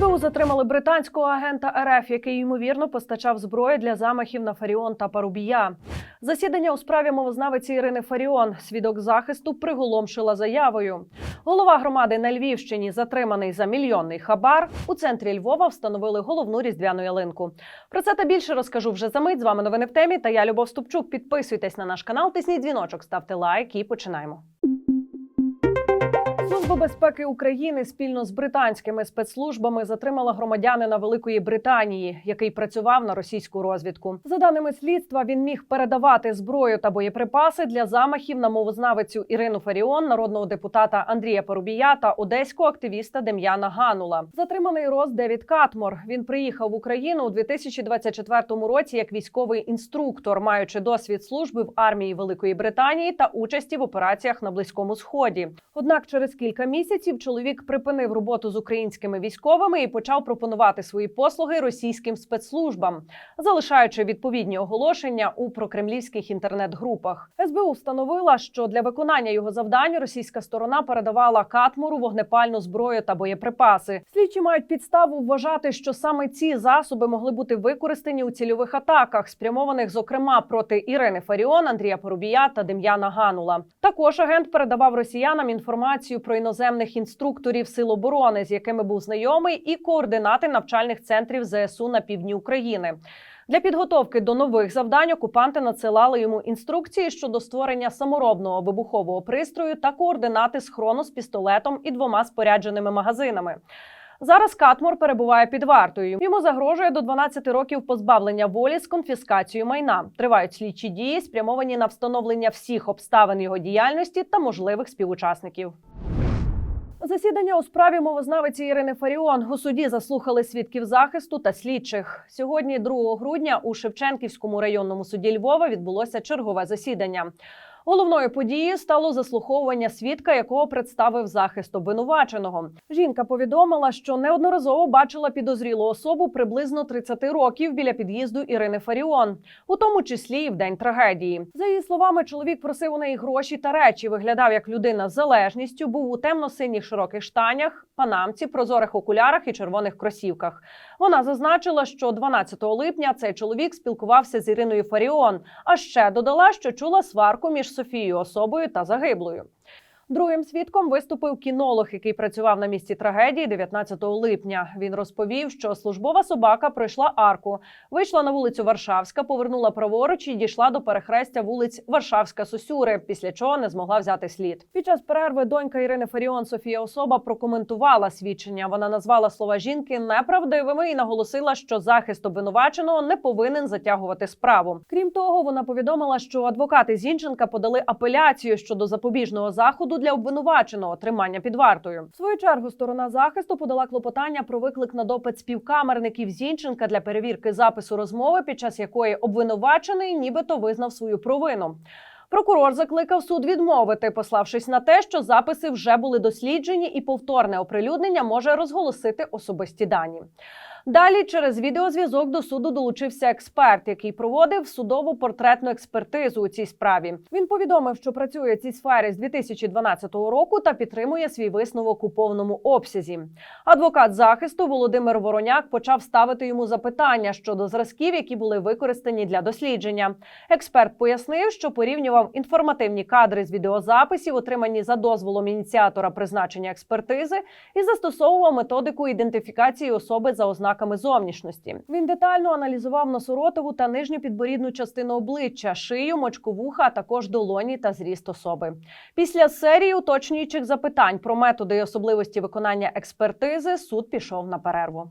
СБУ затримали британського агента РФ, який ймовірно постачав зброю для замахів на Фаріон та Парубія. Засідання у справі мовознавиці Ірини Фаріон. Свідок захисту приголомшила заявою. Голова громади на Львівщині, затриманий за мільйонний хабар. У центрі Львова встановили головну різдвяну ялинку. Про це та більше розкажу вже за мить. З вами новини в темі. Та я Любов Ступчук. Підписуйтесь на наш канал, тисніть дзвіночок, ставте лайк і починаємо. Служба безпеки України спільно з британськими спецслужбами затримала громадянина Великої Британії, який працював на російську розвідку. За даними слідства, він міг передавати зброю та боєприпаси для замахів на мовознавицю Ірину Фаріон, народного депутата Андрія Парубія та одеського активіста Дем'яна Ганула. Затриманий Рос Девід Катмор. Він приїхав в Україну у 2024 році як військовий інструктор, маючи досвід служби в армії Великої Британії та участі в операціях на Близькому Сході. Однак через кілька місяців чоловік припинив роботу з українськими військовими і почав пропонувати свої послуги російським спецслужбам, залишаючи відповідні оголошення у прокремлівських інтернет-групах. СБУ встановила, що для виконання його завдань російська сторона передавала Катмуру вогнепальну зброю та боєприпаси. Слідчі мають підставу вважати, що саме ці засоби могли бути використані у цільових атаках, спрямованих зокрема проти Ірини Фаріон, Андрія Порубія та Дем'яна Ганула. Також агент передавав росіянам інформацію про іноземних інструкторів сил оборони, з якими був знайомий, і координати навчальних центрів ЗСУ на півдні України. Для підготовки до нових завдань окупанти надсилали йому інструкції щодо створення саморобного вибухового пристрою та координати схрону з пістолетом і двома спорядженими магазинами. Зараз Катмор перебуває під вартою. Йому загрожує до 12 років позбавлення волі з конфіскацією майна. Тривають слідчі дії, спрямовані на встановлення всіх обставин його діяльності та можливих співучасників. Засідання у справі мовознавиці Ірини Фаріон у суді заслухали свідків захисту та слідчих. Сьогодні, 2 грудня, у Шевченківському районному суді Львова відбулося чергове засідання. Головною подією стало заслуховування свідка, якого представив захист обвинуваченого. Жінка повідомила, що неодноразово бачила підозрілу особу приблизно 30 років біля під'їзду Ірини Фаріон, у тому числі і в день трагедії. За її словами, чоловік просив у неї гроші та речі, виглядав як людина з залежністю, був у темно-синіх широких штанях, панамці, прозорих окулярах і червоних кросівках. Вона зазначила, що 12 липня цей чоловік спілкувався з Іриною Фаріон, а ще додала, що чула сварку між Софією особою та загиблою. Другим свідком виступив кінолог, який працював на місці трагедії 19 липня. Він розповів, що службова собака пройшла арку, вийшла на вулицю Варшавська, повернула праворуч і дійшла до перехрестя вулиць Варшавська Сосюри, після чого не змогла взяти слід. Під час перерви донька Ірини Фаріон Софія Особа прокоментувала свідчення. Вона назвала слова жінки неправдивими і наголосила, що захист обвинуваченого не повинен затягувати справу. Крім того, вона повідомила, що адвокати Зінченка подали апеляцію щодо запобіжного заходу для обвинуваченого тримання під вартою. В свою чергу сторона захисту подала клопотання про виклик на допит співкамерників Зінченка для перевірки запису розмови, під час якої обвинувачений нібито визнав свою провину. Прокурор закликав суд відмовити, пославшись на те, що записи вже були досліджені, і повторне оприлюднення може розголосити особисті дані. Далі через відеозв'язок до суду долучився експерт, який проводив судову портретну експертизу у цій справі. Він повідомив, що працює в цій сфері з 2012 року та підтримує свій висновок у повному обсязі. Адвокат захисту Володимир Вороняк почав ставити йому запитання щодо зразків, які були використані для дослідження. Експерт пояснив, що порівнював інформативні кадри з відеозаписів, отримані за дозволом ініціатора призначення експертизи, і застосовував методику ідентифікації особи за ознаками зовнішності. Він детально аналізував носоротову та нижню підборідну частину обличчя, шию, мочковуха, а також долоні та зріст особи. Після серії уточнюючих запитань про методи і особливості виконання експертизи суд пішов на перерву.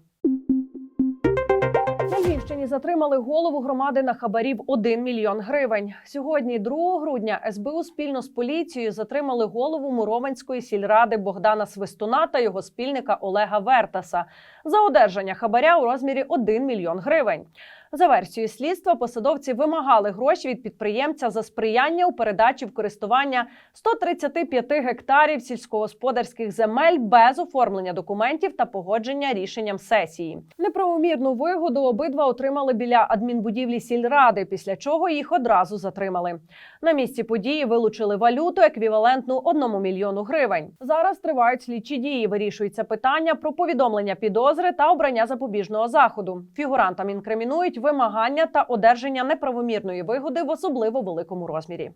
На затримали голову громади на хабарів 1 мільйон гривень. Сьогодні, 2 грудня, СБУ спільно з поліцією затримали голову Мурованської сільради Богдана Свистуна та його спільника Олега Вертаса за одержання хабаря у розмірі 1 мільйон гривень. За версією слідства, посадовці вимагали гроші від підприємця за сприяння у передачі в користування 135 гектарів сільськогосподарських земель без оформлення документів та погодження рішенням сесії. Неправомірну вигоду обидва отримали біля адмінбудівлі сільради, після чого їх одразу затримали. На місці події вилучили валюту еквівалентну 1 мільйону гривень. Зараз тривають слідчі дії. Вирішується питання про повідомлення підозри та обрання запобіжного заходу. Фігурантам інкримінують вимагання та одержання неправомірної вигоди в особливо великому розмірі.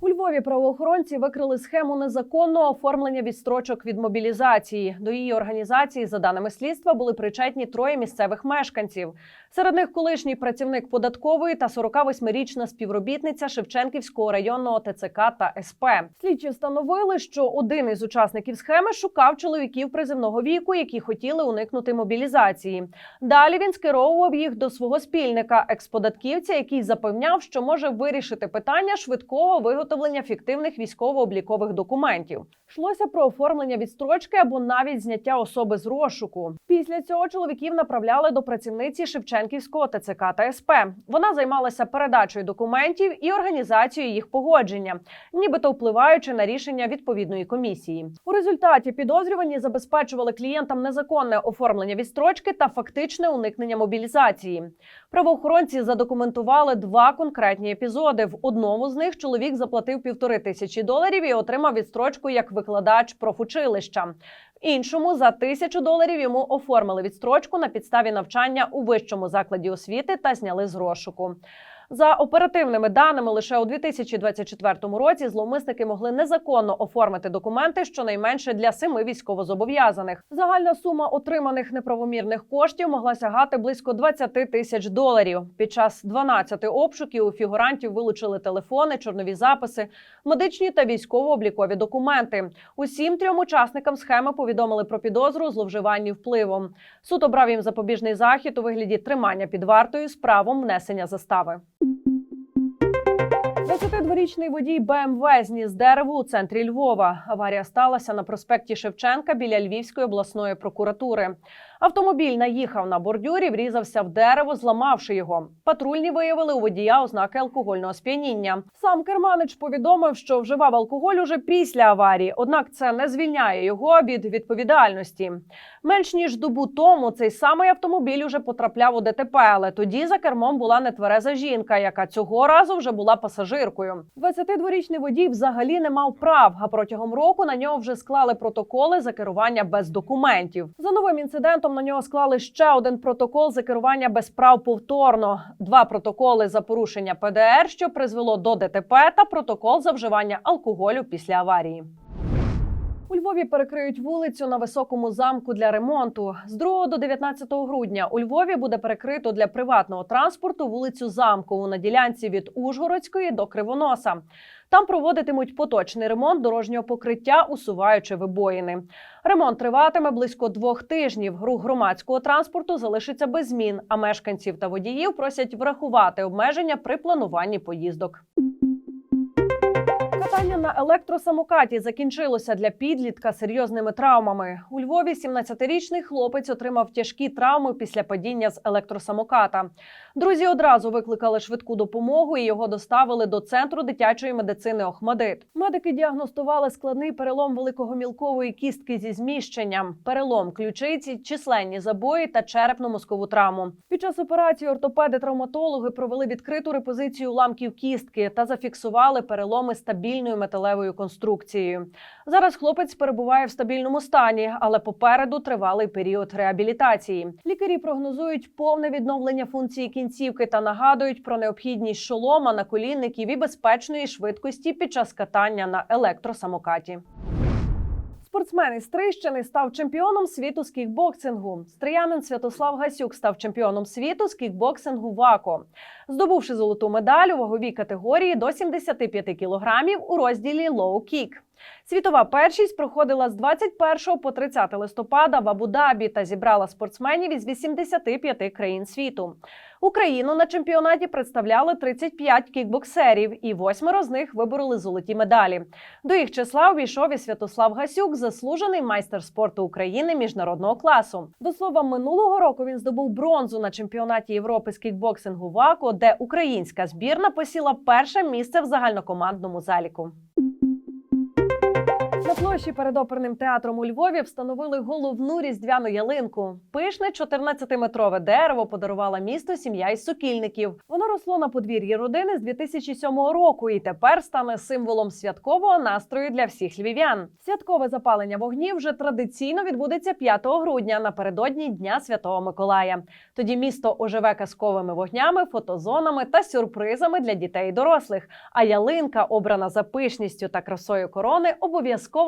У Львові правоохоронці викрили схему незаконного оформлення відстрочок від мобілізації. До її організації, за даними слідства, були причетні троє місцевих мешканців. Серед них колишній працівник податкової та 48-річна співробітниця Шевченківського районного ТЦК та СП. Слідчі встановили, що один із учасників схеми шукав чоловіків призивного віку, які хотіли уникнути мобілізації. Далі він скеровував їх до свого спільника, експодатківця, який запевняв, що може вирішити питання швидкого виготовлення фіктивних військово-облікових документів. Йшлося про оформлення відстрочки або навіть зняття особи з розшуку. Після цього чоловіків направляли до працівниці Шевченківського ТЦК та СП. Вона займалася передачею документів і організацією їх погодження, нібито впливаючи на рішення відповідної комісії. У результаті підозрювані забезпечували клієнтам незаконне оформлення відстрочки та фактичне уникнення мобілізації. Правоохоронці задокументували два конкретні епізоди. В одному з них чоловік заплатив півтори тисячі доларів і отримав відстрочку як викладач профучилища. Іншому за тисячу доларів йому оформили відстрочку на підставі навчання у вищому закладі освіти та зняли з розшуку. За оперативними даними, лише у 2024 році зловмисники могли незаконно оформити документи щонайменше для семи військовозобов'язаних. Загальна сума отриманих неправомірних коштів могла сягати близько 20 тисяч доларів. Під час 12 обшуків у фігурантів вилучили телефони, чорнові записи, медичні та військово-облікові документи. Усім трьом учасникам схеми повідомили про підозру у зловживанні впливом. Суд обрав їм запобіжний захід у вигляді тримання під вартою з правом внесення застави. 22-річний водій БМВ зніс дерево у центрі Львова. Аварія сталася на проспекті Шевченка біля Львівської обласної прокуратури. Автомобіль наїхав на бордюрі, врізався в дерево, зламавши його. Патрульні виявили у водія ознаки алкогольного сп'яніння. Сам керманич повідомив, що вживав алкоголь уже після аварії, однак це не звільняє його від відповідальності. Менш ніж добу тому цей самий автомобіль уже потрапляв у ДТП, але тоді за кермом була нетвереза жінка, яка цього разу вже була пасажиркою. 22-річний водій взагалі не мав прав, а протягом року на нього вже склали протоколи за керування без документів. За новим інцидентом на нього склали ще один протокол за керування без прав повторно, два протоколи за порушення ПДР, що призвело до ДТП, та протокол за вживання алкоголю після аварії. Львові перекриють вулицю на високому замку для ремонту. З 2 до 19 грудня у Львові буде перекрито для приватного транспорту вулицю Замкову на ділянці від Ужгородської до Кривоноса. Там проводитимуть поточний ремонт дорожнього покриття, усуваючи вибоїни. Ремонт триватиме близько двох тижнів. Рух громадського транспорту залишиться без змін, а мешканців та водіїв просять врахувати обмеження при плануванні поїздок. Катання на електросамокаті закінчилося для підлітка серйозними травмами. У Львові 17-річний хлопець отримав тяжкі травми після падіння з електросамоката. Друзі одразу викликали швидку допомогу і його доставили до центру дитячої медицини Охмадит. Медики діагностували складний перелом великогомілкової кістки зі зміщенням, перелом ключиці, численні забої та черепно-мозкову травму. Під час операції ортопеди-травматологи провели відкриту репозицію уламків кістки та зафіксували переломи стабільною металевою конструкцією. Зараз хлопець перебуває в стабільному стані, але попереду тривалий період реабілітації. Лікарі прогнозують повне відновлення функції кінцівки та нагадують про необхідність шолома, наколінників і безпечної швидкості під час катання на електросамокаті. Спортсмен із Трищини став чемпіоном світу з кікбоксингу. Стріянин Святослав Гасюк став чемпіоном світу з кікбоксингу ВАКО, здобувши золоту медаль у ваговій категорії до 75 кілограмів у розділі лоу-кік. Світова першість проходила з 21 по 30 листопада в Абу-Дабі та зібрала спортсменів із 85 країн світу. Україну на чемпіонаті представляли 35 кікбоксерів, і восьмеро з них вибороли золоті медалі. До їх числа увійшов і Святослав Гасюк, заслужений майстер спорту України міжнародного класу. До слова, минулого року він здобув бронзу на чемпіонаті Європи з кікбоксингу в АКО, де українська збірна посіла перше місце в загальнокомандному заліку. Площі перед оперним театром у Львові встановили головну різдвяну ялинку. Пишне 14-метрове дерево подарувала місту сім'я із сокільників. Воно росло на подвір'ї родини з 2007 року і тепер стане символом святкового настрою для всіх львів'ян. Святкове запалення вогнів вже традиційно відбудеться 5 грудня напередодні Дня Святого Миколая. Тоді місто оживе казковими вогнями, фотозонами та сюрпризами для дітей і дорослих. А ялинка, обрана за пишністю та красою корони, обов'язково